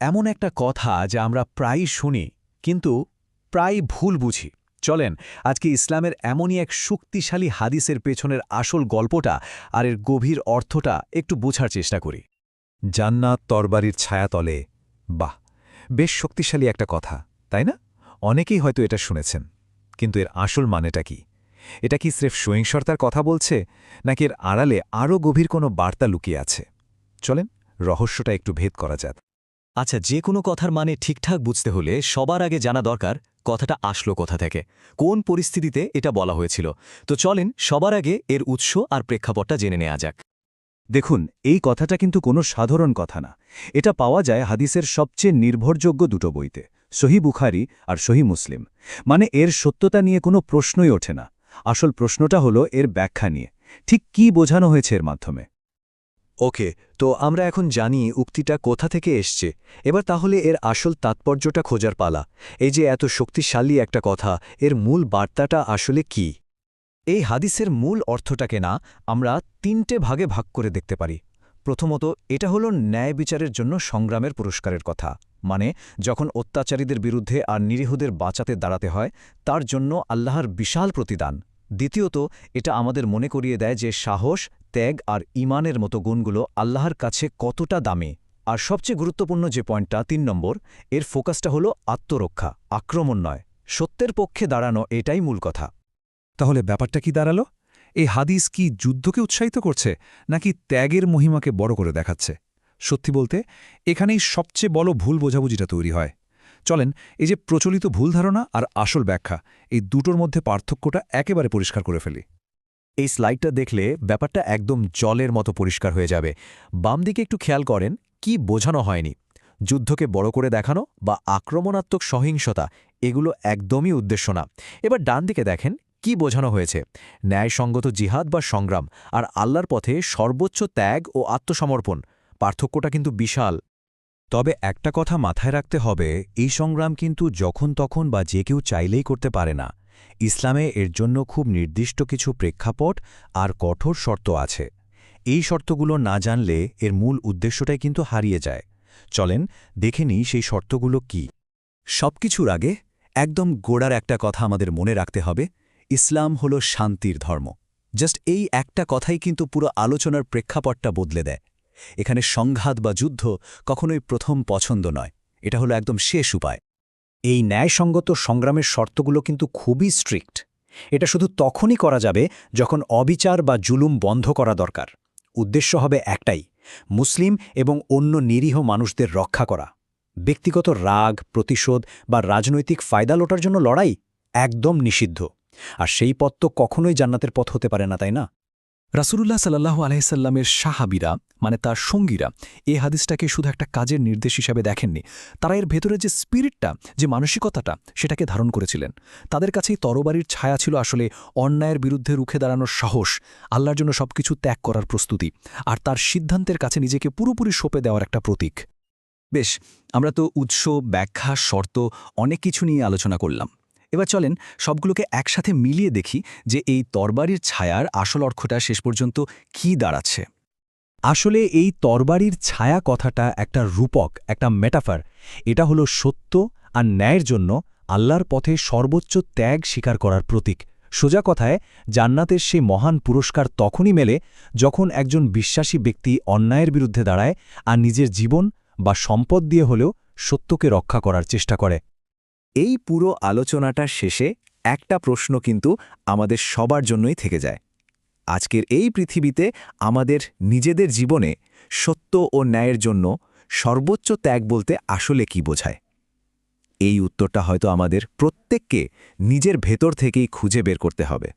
এমন একটা কথা যা আমরা প্রায় শুনি, কিন্তু প্রায় ভুল বুঝি। চলেন, আজকে ইসলামের এমনই এক শক্তিশালী হাদিসের পেছনের আসল গল্পটা আর এর গভীর অর্থটা একটু বোঝার চেষ্টা করি। জান্নাত তরবারির ছায়াতলে, বাহ, বেশ শক্তিশালী একটা কথা, তাই না? অনেকেই হয়তো এটা শুনেছেন, কিন্তু এর আসল মানেটা কি? এটা কি স্রেফ সহিংসতার কথা বলছে, নাকি এর আড়ালে আরও গভীর কোনো বার্তা লুকিয়ে আছে? চলেন, রহস্যটা একটু ভেদ করা যাক। আচ্ছা যে কোনো কথার মানে ঠিকঠাক বুঝতে হলে সবার আগে জানা দরকার কথাটা আসলো কোথা থেকে, কোন পরিস্থিতিতে এটা বলা হয়েছিল। তো চলেন সবার আগে এর উৎস আর প্রেক্ষাপটটা জেনে নেওয়া যাক। দেখুন, এই কথাটা কিন্তু কোনো সাধারণ কথা না। এটা পাওয়া যায় হাদিসের সবচেয়ে নির্ভরযোগ্য দুটো বইতে, সহি বুখারি আর সহি মুসলিম। মানে এর সত্যতা নিয়ে কোনো প্রশ্নই ওঠে না। আসল প্রশ্নটা হলো এর ব্যাখ্যা নিয়ে। ঠিক কি বোঝানো হয়েছে এর মাধ্যমে? ওকে, তো আমরা এখন জানি উক্তিটা কোথা থেকে এসছে। এবার তাহলে এর আসল তাৎপর্যটা খোঁজার পালা। এই যে এত শক্তিশালী একটা কথা, এর মূল বার্তাটা আসলে কি? এই হাদিসের মূল অর্থটাকে না আমরা তিনটে ভাগে ভাগ করে দেখতে পারি। প্রথমত, এটা হলো ন্যায় বিচারের জন্য সংগ্রামের পুরস্কারের কথা। মানে যখন অত্যাচারীদের বিরুদ্ধে আর নিরীহদের বাঁচাতে দাঁড়াতে হয়, তার জন্য আল্লাহর বিশাল প্রতিদান। দ্বিতীয়ত, এটা আমাদের মনে করিয়ে দেয় যে সাহস ত্যাগ আর ইমানের মতো গুণগুলো আল্লাহর কাছে কতটা দামে? আর সবচেয়ে গুরুত্বপূর্ণ যে পয়েন্টটা তিন নম্বর, এর ফোকাসটা হলো আত্মরক্ষা, আক্রমণ নয়, সত্যের পক্ষে দাঁড়ানো এটাই মূল কথা। তাহলে ব্যাপারটা কি দাঁড়াল? এই হাদিস কি যুদ্ধকে উৎসাহিত করছে, নাকি ত্যাগের মহিমাকে বড় করে দেখাচ্ছে? সত্যি বলতে, এখানেই সবচেয়ে বড় ভুল বোঝাবুঝিটা তৈরি হয়। চলেন, এই যে প্রচলিত ভুল ধারণা আর আসল ব্যাখ্যা, এই দুটোর মধ্যে পার্থক্যটা একেবারে পরিষ্কার করে ফেলি। এই স্লাইডটা দেখলে ব্যাপারটা একদম জলের মতো পরিষ্কার হয়ে যাবে। বাম দিকে একটু খেয়াল করেন, কি বোঝানো হয়নি। যুদ্ধকে বড় করে দেখানো বা আক্রমণাত্মক সহিংসতা, এগুলো একদমই উদ্দেশ্য না। এবার ডান দিকে দেখেন, কি বোঝানো হয়েছে। ন্যায়সঙ্গত জিহাদ বা সংগ্রাম, আর আল্লাহর পথে সর্বোচ্চ ত্যাগ ও আত্মসমর্পণ, পার্থক্যটা কিন্তু বিশাল। তবে একটা কথা মাথায় রাখতে হবে, এই সংগ্রাম কিন্তু যখন তখন বা যে কেউ চাইলেই করতে পারে না। ইসলামে এর জন্য খুব নির্দিষ্ট কিছু প্রেক্ষাপট আর কঠোর শর্ত আছে। এই শর্তগুলো না জানলে এর মূল উদ্দেশ্যটাই কিন্তু হারিয়ে যায়। চলেন দেখে নিই সেই শর্তগুলো কি। সবকিছুর আগে একদম গোড়ার একটা কথা আমাদের মনে রাখতে হবে। ইসলাম হল শান্তির ধর্ম। জাস্ট এই একটা কথাই কিন্তু পুরো আলোচনার প্রেক্ষাপটটা বদলে দেয়। এখানে সংঘাত বা যুদ্ধ কখনোই প্রথম পছন্দ নয়। এটা হলো একদম শেষ উপায়। এই ন্যায়সঙ্গত সংগ্রামের শর্তগুলো কিন্তু খুবই স্ট্রিক্ট এটা শুধু তখনই করা যাবে যখন অবিচার বা জুলুম বন্ধ করা দরকার। উদ্দেশ্য হবে একটাই, মুসলিম এবং অন্য নিরীহ মানুষদের রক্ষা করা। ব্যক্তিগত রাগ, প্রতিশোধ বা রাজনৈতিক ফায়দা লোটার জন্য লড়াই একদম নিষিদ্ধ। আর সেই পথ তো কখনোই জান্নাতের পথ হতে পারে না, তাই না? রাসুলুল্লাহ সাল্লাহু আলহিসাল্লামের সাহাবিরা মানে তার সঙ্গীরা, এ হাদিসটাকে শুধু একটা কাজের নির্দেশ হিসাবে দেখেননি। তারা এর ভেতরে যে স্পিরিটটা যে মানসিকতাটা, সেটাকে ধারণ করেছিলেন। তাদের কাছেই তরবারির ছায়া ছিল আসলে অন্যায়ের বিরুদ্ধে রুখে দাঁড়ানোর সাহস, আল্লাহর জন্য সবকিছু ত্যাগ করার প্রস্তুতি, আর তার সিদ্ধান্তের কাছে নিজেকে পুরোপুরি সঁপে দেওয়ার একটা প্রতীক। বেশ, আমরা তো উৎস, ব্যাখ্যা, শর্ত, অনেক কিছু নিয়ে আলোচনা করলাম। এবার চলেন সবগুলোকে একসাথে মিলিয়ে দেখি যে এই তরবারির ছায়ার আসল অর্থটা শেষ পর্যন্ত কি দাঁড়াচ্ছে। আসলে এই তরবারির ছায়া কথাটা একটা রূপক, একটা মেটাফার। এটা হলো সত্য আর ন্যায়ের জন্য আল্লাহর পথে সর্বোচ্চ ত্যাগ স্বীকার করার প্রতীক। সোজা কথায়, জান্নাতের সেই মহান পুরস্কার তখনই মেলে যখন একজন বিশ্বাসী ব্যক্তি অন্যায়ের বিরুদ্ধে দাঁড়ায় আর নিজের জীবন বা সম্পদ দিয়ে হলেও সত্যকে রক্ষা করার চেষ্টা করে। এই পুরো আলোচনাটার শেষে একটা প্রশ্ন কিন্তু আমাদের সবার জন্যই থেকে যায়। আজকের এই পৃথিবীতে আমাদের নিজেদের জীবনে সত্য ও ন্যায়ের জন্য সর্বোচ্চ ত্যাগ বলতে আসলে কি বোঝায়? এই উত্তরটা হয়তো আমাদের প্রত্যেককে নিজের ভেতর থেকেই খুঁজে বের করতে হবে।